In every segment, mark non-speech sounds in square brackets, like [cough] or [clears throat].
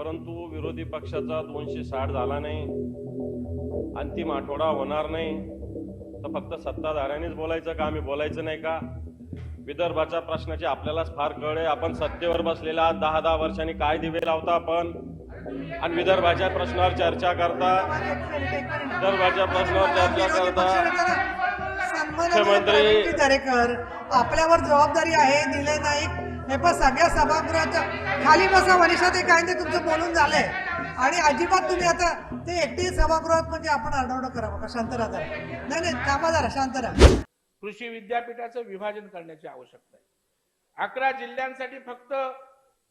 परंतु विरोधी पक्षाचा दोनशे साठ झाला नाही. अंतिम आठवडा होणार नाही. तर फक्त सत्ताधाऱ्यांनीच बोलायचं का? आम्ही बोलायचं नाही का? विदर्भाच्या प्रश्नाची आपल्यालाच फार कळ आहे. आपण सत्तेवर बसलेल्या आहात. दहा दहा वर्षांनी काय दिवे लावता आपण? आणि विदर्भाच्या प्रश्नावर चर्चा करता? विदर्भाच्या प्रश्नावर चर्चा करता? मुख्यमंत्री- आपल्यावर जबाबदारी आहे निलय नाईक हे पण सगळ्या सभागृहाच्या खाली बसा मनीषा ते काय नाही तुमचं बोलून झालंय. आणि अजिबात तुम्ही आता ते एकटी सभागृहात म्हणजे आपण आरडाओरडा करावं का? शांत राहा नाही नाही थांबा जरा शांत राहा. कृषी विद्यापीठाचं विभाजन करण्याची आवश्यकता आहे. अकरा जिल्ह्यांसाठी फक्त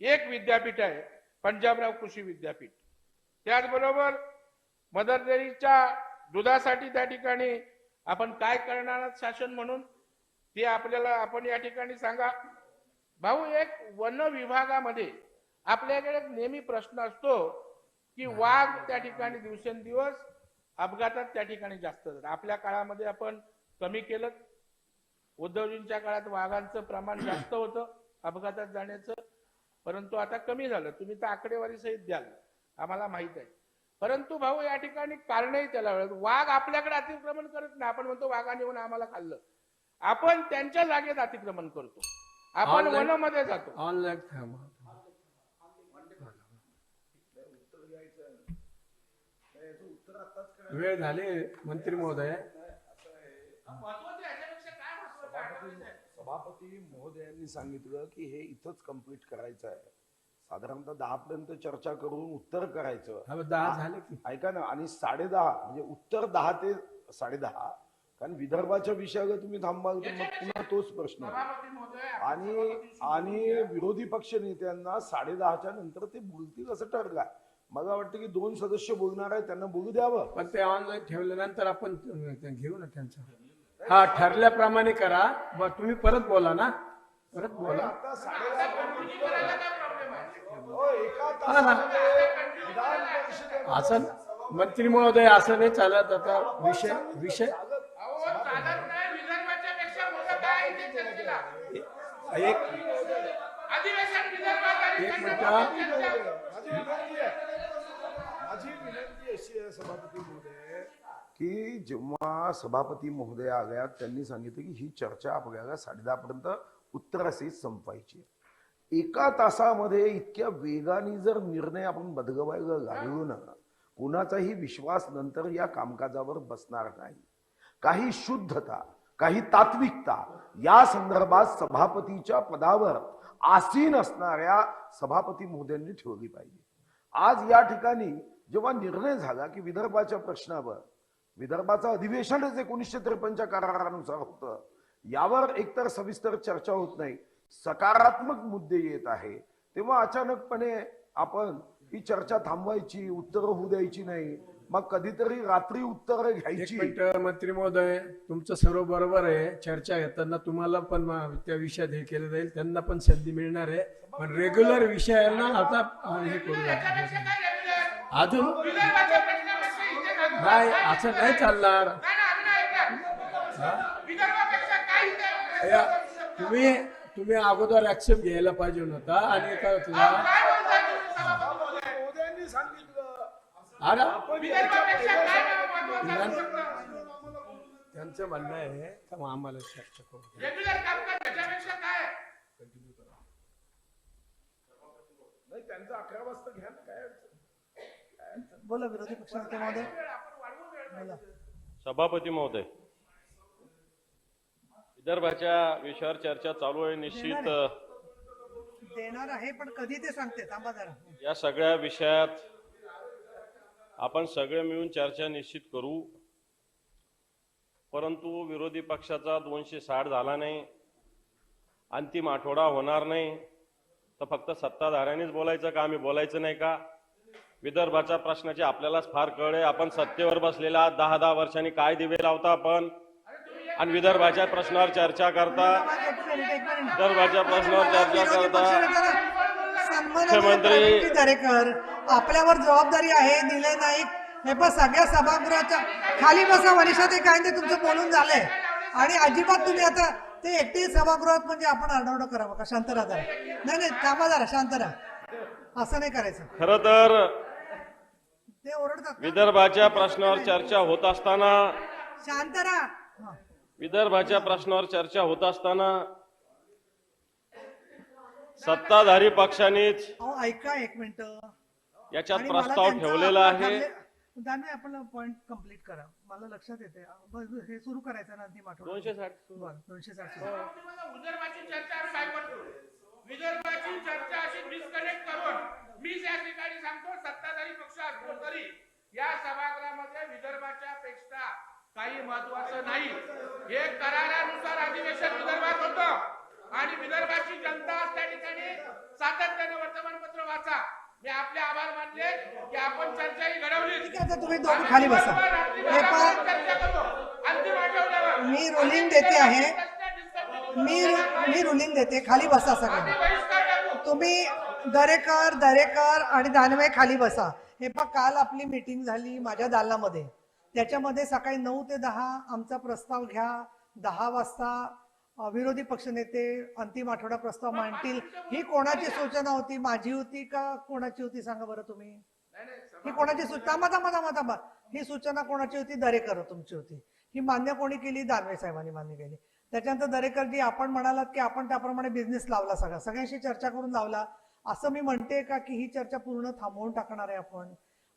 एक विद्यापीठ आहे पंजाबराव कृषी विद्यापीठ. त्याचबरोबर मदर डेअरीच्या दुधासाठी त्या ठिकाणी आपण काय करणार शासन म्हणून ते आपल्याला आपण या ठिकाणी सांगा. भाऊ एक वन विभागामध्ये आपल्याकडे नेहमी प्रश्न असतो की वाघ त्या ठिकाणी दिवसेंदिवस अपघातात त्या ठिकाणी जास्त. आपल्या काळामध्ये आपण कमी केलं. उद्धवजींच्या काळात वाघांचं प्रमाण [clears throat] जास्त होतं अपघातात जाण्याचं. परंतु आता कमी झालं. तुम्ही तर आकडेवारी सहित द्याल. आम्हाला माहीत आहे. परंतु भाऊ या ठिकाणी कारणही त्याला वेळ वाघ आपल्याकडे अतिक्रमण करत नाही. आपण म्हणतो वाघाने येऊन आम्हाला खाल्लं. आपण त्यांच्या जागेत अतिक्रमण करतो. आपण Online- वनामध्ये जातो. ऑनलाईन थांबा. वेळ झाले मंत्री महोदय. सभापती महोदयांनी सांगितलं की हे इथंच कंप्लीट करायचं आहे साधारणतः दहा पर्यंत चर्चा करून उत्तर करायचं. हा, दहा झाले की. ऐका ना आणि साडेदहा म्हणजे उत्तर दहा ते साडेदहा कारण विदर्भाच्या विषयावर तुम्ही थांबाल तर मग पुन्हा तोच प्रश्न. आहे. आणि आणि विरोधी पक्ष नेत्यांना साडेदहाच्या नंतर ते बोलतील असं ठरलं मला वाटतं की दोन सदस्य बोलणार आहेत त्यांना बोलू द्यावं. पण ते ऑनलाईन ठेवल्यानंतर आपण घेऊ ना त्यांचं. हा ठरल्याप्रमाणे करा. ब तुम्ही परत बोला ना. परत बोला. आता साडेदहा हो, हा असं मंत्री महोदय असं नाही चालत आता विषय विषय अहो, चालत नाही विदर्भाच्या पेक्षा मोठं काय आहे इथे चर्चेला? एक अधिवेशन विदर्भात आणि एक मिनिट माझी विनंती आहे माझी विनंती अशी सभापती महोदय की जेव्हा सभापती महोदय आल्या त्यांनी सांगितलं की ही चर्चा आपल्याला साडेदहा पर्यंत उत्तरासहित संपवायची आहे. एका तासामध्ये इतक्या वेगाने जर निर्णय आपण बदलवायला लागलो ना कुणाचाही विश्वास नंतर या कामकाजावर बसणार नाही काही शुद्धता काही तात्विकता या संदर्भात सभापतीच्या पदावर आसीन असणाऱ्या सभापती महोदयांनी ठेवली पाहिजे. आज या ठिकाणी जेव्हा निर्णय झाला की विदर्भाच्या प्रश्नावर विदर्भाचं अधिवेशनच एकोणीसशे त्रेपन्नच्या करारानुसार होतं यावर एकतर सविस्तर चर्चा होत नाही सकारात्मक मुद्दे येत आहे तेव्हा अचानकपणे आपण ही चर्चा थांबवायची उत्तरं होऊ द्यायची नाही मग कधीतरी रात्री उत्तरं घ्यायची. मंत्री महोदय तुमचं सर्व बरोबर आहे. चर्चा घेताना तुम्हाला पण त्या विषयात हे केलं जाईल. त्यांना पण संधी मिळणार आहे. पण रेग्युलर विषयांना आता हे करू? अजून? नाही असं नाही चालणार. तुम्ही तुम्ही अगोदर ऍक्सेप्ट घ्यायला पाहिजे नव्हता आणि काय होतं त्यांचं म्हणणं आहे मग आम्हाला चर्चा करू द्या. रेग्युलर कामकाज त्याच्यापेक्षा काय? नाही त्यांचं अकरा वाजता घ्या ना काय अडचण? बोला विरोधी पक्षनेते महोदय. सभापती महोदय विदर्भाच्या विषयावर चर्चा चालू आहे निश्चित देणार आहे पण कधी ते सांगते? थांबा जरा. या सगळ्या विषयात आपण सगळे मिळून चर्चा निश्चित करू. परंतु विरोधी पक्षाचा दोनशे साठ झाला नाही. अंतिम आठवडा होणार नाही. तर फक्त सत्ताधाऱ्यांनीच बोलायचं का? आम्ही बोलायचं नाही का? विदर्भाच्या प्रश्नाची आपल्यालाच फार कळ आहे. आपण सत्तेवर बसलेल्या आहात. दहा दहा वर्षांनी काय दिवे लावता आपण? आणि विदर्भाच्या प्रश्नावर चर्चा करता? विदर्भाच्या प्रश्नावर चर्चा करता? मुख्यमंत्री दरेकर आपल्यावर जबाबदारी आहे निलय नाईक हे पण सगळ्या सभागृहाच्या खाली बसा मनीषा ते काय नाही तुमचं बोलून झालंय आणि अजिबात तुम्ही आता ते एकटी सभागृहात म्हणजे आपण आरडाओरडा करावं का शांत राहा जरा. नाही नाही थांबा जरा शांत राहा असं नाही करायचं खर तर ते ओरडतात. विदर्भाच्या प्रश्नावर चर्चा होत असताना शांत राहा. विदर्भाच्या प्रश्नावर चर्चा होत असताना सत्ताधारी पक्षानेच अहो ऐका एक मिनिट. याच्यात प्रस्ताव ठेवलेला आहे. दानवे आपण पॉइंट कंप्लीट करा. मला लक्षात येते हे सुरू करायचं ना अंतिम आठवडा. दोनशे साठ बरं दोनशे साठ सुरू. विदर्भाची चर्चा आम्ही काय करतो विदर्भाची चर्चा अशी डिस्कनेक्ट करून मी या ठिकाणी सांगतो सत्ताधारी पक्ष असतो तरी या सभागृहामध्ये विदर्भाच्या पेक्षा काही महत्वाचं नाही. हे करारानुसार अधिवेशन विदर्भात होतं. आणि विदर्भाची जनता आज त्या ठिकाणी सातत्याने वर्तमानपत्र वाचा. मी आपले आभार मानले की आपण चर्चा ही घडवली तुम्ही दोघं खाली बसा. पहा. चर्चा करू. अंतिम आठवड्यावर. मी रुलिंग देते आहे. मी मी रुलिंग देते. खाली बसा सगळं. तुम्ही दरेकर दरेकर आणि दानवे खाली बसा. हे पहा काल आपली मीटिंग झाली माझ्या दालनामध्ये. त्याच्यामध्ये सकाळी नऊ ते दहा आमचा प्रस्ताव घ्या. दहा वाजता विरोधी पक्षनेते अंतिम आठवडा प्रस्ताव मांडतील ही कोणाची सूचना होती? माझी होती का कोणाची होती? सांगा बरं तुम्ही. ही कोणाची सूचना? थांबा थांबा थांबा थांबा. ही सूचना कोणाची होती? दरेकर तुमची होती. ही मान्य कोणी केली? दानवे साहेबांनी मान्य केली. त्याच्यानंतर दरेकरजी आपण म्हणालात की आपण त्याप्रमाणे बिझनेस लावला सगळा. सगळ्यांशी चर्चा करून लावला. असं मी म्हणते का की ही चर्चा पूर्ण थांबवून टाकणार आहे आपण.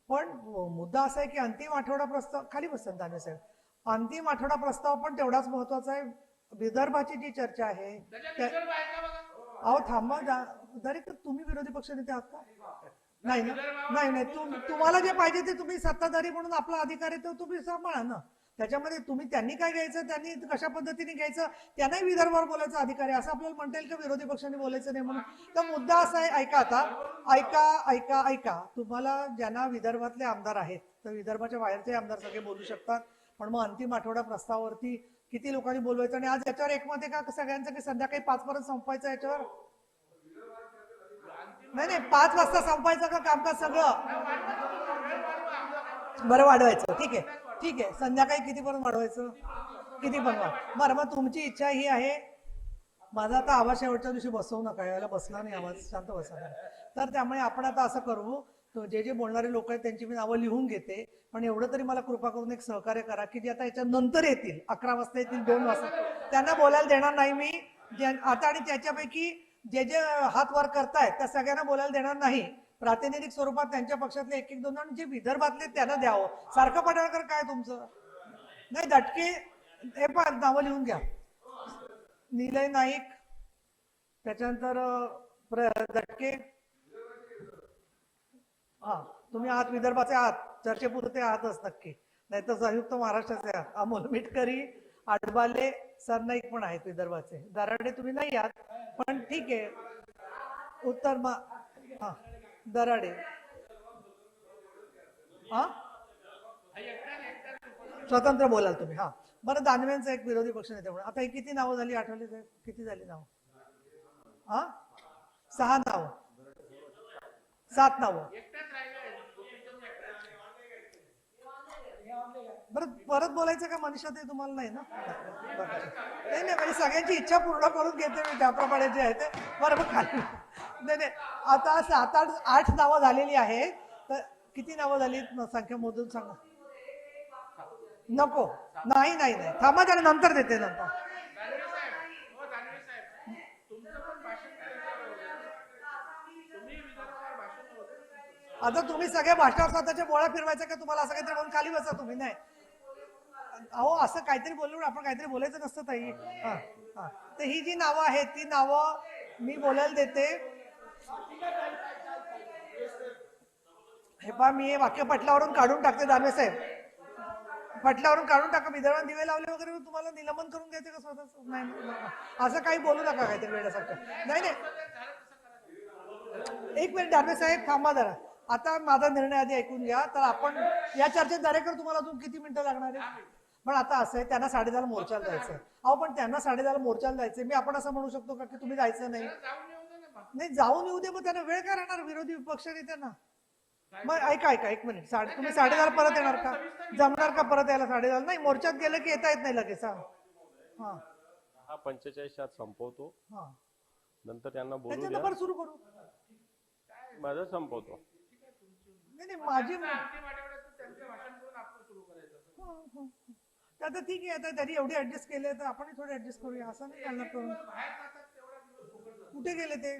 पण मुद्दा असा आहे की अंतिम आठवडा प्रस्ताव खाली बसतात दानवे साहेब. अंतिम आठवडा प्रस्ताव पण तेवढाच महत्त्वाचा आहे. विदर्भाची जी चर्चा आहे त्या- अहो थांबा जा- तुम्ही विरोधी पक्षनेते आहात का? नाही ना? नाही नाही. तुम- तुम्हाला जे पाहिजे ते तुम्ही सत्ताधारी म्हणून आपला अधिकार आहे तो तुम्ही सांभाळा ना. त्याच्यामध्ये तुम्ही त्यांनी काय घ्यायचं? त्यांनी कशा पद्धतीने घ्यायचं? त्यांनाही विदर्भावर बोलायचा अधिकार आहे. असं आपल्याला म्हणता येईल का विरोधी पक्षाने बोलायचं नाही म्हणून? तर मुद्दा असा आहे ऐका आता. ऐका ऐका ऐका. तुम्हाला ज्यांना विदर्भातले आमदार आहेत तर विदर्भाच्या बाहेरचे आमदार सगळे बोलू शकतात. पण मग अंतिम आठवडा प्रस्तावावरती किती लोकांनी बोलवायचं आणि आज याच्यावर एकमत आहे का? सगळ्यांचं की संध्याकाळी पाच पर्यंत संपवायचं याच्यावर? नाही नाही पाच वाजता संपायचं का कामकाज सगळं? बरं वाढवायचं. ठीक आहे. ठीक आहे. संध्याकाळी कितीपर्यंत वाढवायचं? किती पर्यंत बरं मग तुमची इच्छा ही आहे. माझा आता आवाज शेवटच्या दिवशी बसवू नका. याला बसला नाही आवाज. शांत बसा. तर त्यामुळे आपण आता असं करू. जे जे बोलणारे लोक आहेत त्यांची मी नावं लिहून घेते. पण एवढं तरी मला कृपा करून एक सहकार्य करा की जे आता याच्या नंतर येतील अकरा वाजता येतील दोन वाजता. त्यांना बोलायला देणार नाही मी. आता आणि त्याच्यापैकी जे जे हात वार करतायत त्या सगळ्यांना बोलायला देणार नाही. प्रातिनिधिक स्वरूपात त्यांच्या पक्षातले एक एक दोन जण जे विदर्भातले त्यांना द्यावं. सारखं पडळकर काय तुमचं? नाही दटके हे पण नावं लिहून घ्या. निलय नाईक त्याच्यानंतर प्र- दटके. हा तुम्ही आहात विदर्भाचे आहात चर्चेपुरते आहातच नक्की. नाही तर संयुक्त महाराष्ट्राचे आहात. अमोल मिटकरी आडबाले सरनाईक पण आहेत विदर्भाचे. दराडे तुम्ही नाही आहात पण ठीक आहे. उत्तर मा हा दराडे. हा? स्वतंत्र बोलाल तुम्ही हा. बरं दानवेंचं एक विरोधी पक्ष नेते म्हणून. आता हे किती नावं झाली आठवली किती झाली नावं? हा? सहा नावं. सात नावं. बरं परत बोलायचं का? मनीषा ते तुम्हाला नाही ना? नाही नाही म्हणजे सगळ्यांची इच्छा पूर्ण करून घेते मी त्याप्रमाणे जे आहे ते. बरं मग खाली. नाही नाही आता सात आठ आठ नावं झालेली आहे तर किती नावं झाली? संख्या मोजून सांगा. नको. नाही नाही नाही. थांबा त्याला नंतर देते नंतर. आता तुम्ही सगळे भाषणावर स्वतःच्या बोळा फिरवायचा का? तुम्हाला असं काहीतरी म्हणून खाली बसा तुम्ही नाही. अहो असं काहीतरी बोलून आपण काहीतरी बोलायचं नसतं ताई. हा हा. तर ही जी नावं आहेत ती नावं मी बोलायला देते. हे पहा मी हे वाक्य पटलावरून काढून टाकते दानवे साहेब. पटलावरून काढून टाका विदर्भात दिवे लावले वगैरे तुम्हाला निलंबन करून घ्यायचं का स्वतः? नाही असं काही बोलू नका काहीतरी वेळासारखं नाही नाही. एक मिनिट दानवे साहेब थांबा जरा. आता माझा निर्णय आधी ऐकून घ्या. तर आपण या चर्चेत दरेकर तुम्हाला अजून किती मिनिटं लागणार आहे पण आता असं आहे त्यांना साडेदहाला मोर्चाला जायचंय. अहो पण त्यांना साडेदहाला मोर्चाला जायचंय. मी आपण असं म्हणू शकतो का की तुम्ही जायचं नाही? नाही जाऊन येऊ दे मग त्यांना वेळ काय राहणार विरोधी पक्ष नेत्यांना? मग ऐका ऐका एक मिनिट. साडे तुम्ही साडेदहाला परत येणार का? जमणार का परत यायला साडेदहाला? नाही मोर्चात गेलं की येता येत नाही लगेच हा. हा हा पंचेचाळीस संपवतो. हा. नंतर त्यांना बोलू द्या. सुरू करू. माझं संपवतो. नाही नाही माझी अंतिम आठवड्यात त्यांचे भाषण करून आपण सुरू करायचं. हो, हो. तर आता ठीक आहे आता त्यांनी एवढे ऍडजस्ट केले तर आपण थोडे ऍडजस्ट करूया. असं नाही करणार करून कुठे गेले ते?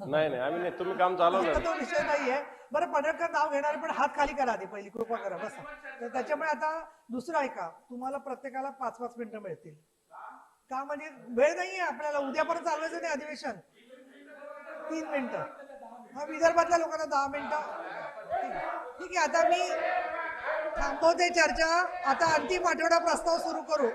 नाही नाही आम्ही नाही तुम्ही काम चालवलं तो विषय नाहीये. बरं पडळकर नाव घेणारे पण हात खाली करा आधी पहिली कृपा करा बस. तर त्याच्यामुळे आता दुसरं ऐका तुम्हाला प्रत्येकाला पाच पाच मिनिटं मिळतील. का म्हणजे वेळ नाहीये आपल्याला उद्यापर्यंत चालवायचं नाही अधिवेशन. तीन मिनिटं. हा विदर्भातल्या लोकांना दहा मिनिटं. ठीक आहे आता मी थांबवते चर्चा. आता अंतिम आठवडा प्रस्ताव सुरू करू.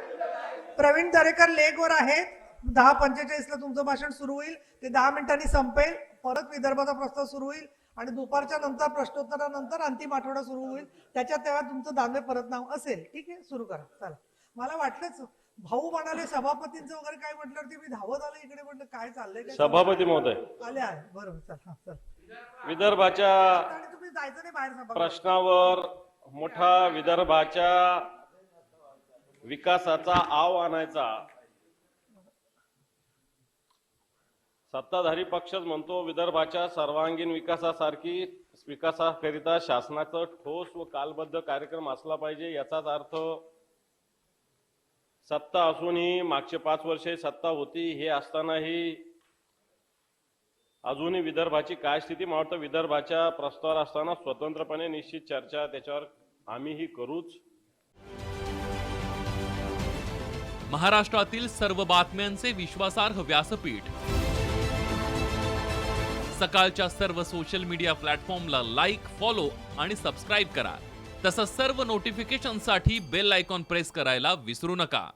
प्रवीण दरेकर लेगवर आहेत. दहा पंचेचाळीस ला तुमचं भाषण सुरू होईल. ते दहा मिनिटांनी संपेल. परत विदर्भाचा प्रस्ताव सुरू होईल. आणि दुपारच्या नंतर प्रश्नोत्तरानंतर अंतिम आठवडा सुरू होईल. त्याच्यात तेव्हा तुमचं दानवे परत नाव असेल. ठीक आहे? सुरू करा. चला. मला वाटलंच भाऊ म्हणाले सभापतींचं वगैरे काय म्हटल्यावरती मी धावत आलो इकडे म्हटलं काय चाललंय? सभापती महोदय. आले आहे. बरोबर. चल. हा चल. विदर्भाच्या तुम्ही जायचं नाही बाहेर सभा प्रश्नावर मोठा विदर्भाच्या विकासाचा आव आणायचा. सत्ताधारी पक्षच म्हणतो विदर्भाच्या सर्वांगीण विकासासारखी विकासाकरिता शासनाचं ठोस व कालबद्ध कार्यक्रम असला पाहिजे याचाच अर्थ सत्ता असूनही मागचे पाच वर्षे सत्ता होती हे असतानाही अजूनही विदर्भाची काय स्थिती? मला वाटतं विदर्भाच्या प्रस्तावावर असताना स्वतंत्रपणे निश्चित चर्चा त्याच्यावर आम्हीही करूच. महाराष्ट्रातील सर्व बातम्यांचे विश्वासार्ह व्यासपीठ. सकाळच्या सर्व सोशल मीडिया प्लॅटफॉर्मला लाईक फॉलो आणि सबस्क्राईब करा. तसंच सर्व नोटिफिकेशनसाठी बेल आयकॉन प्रेस करायला विसरू नका.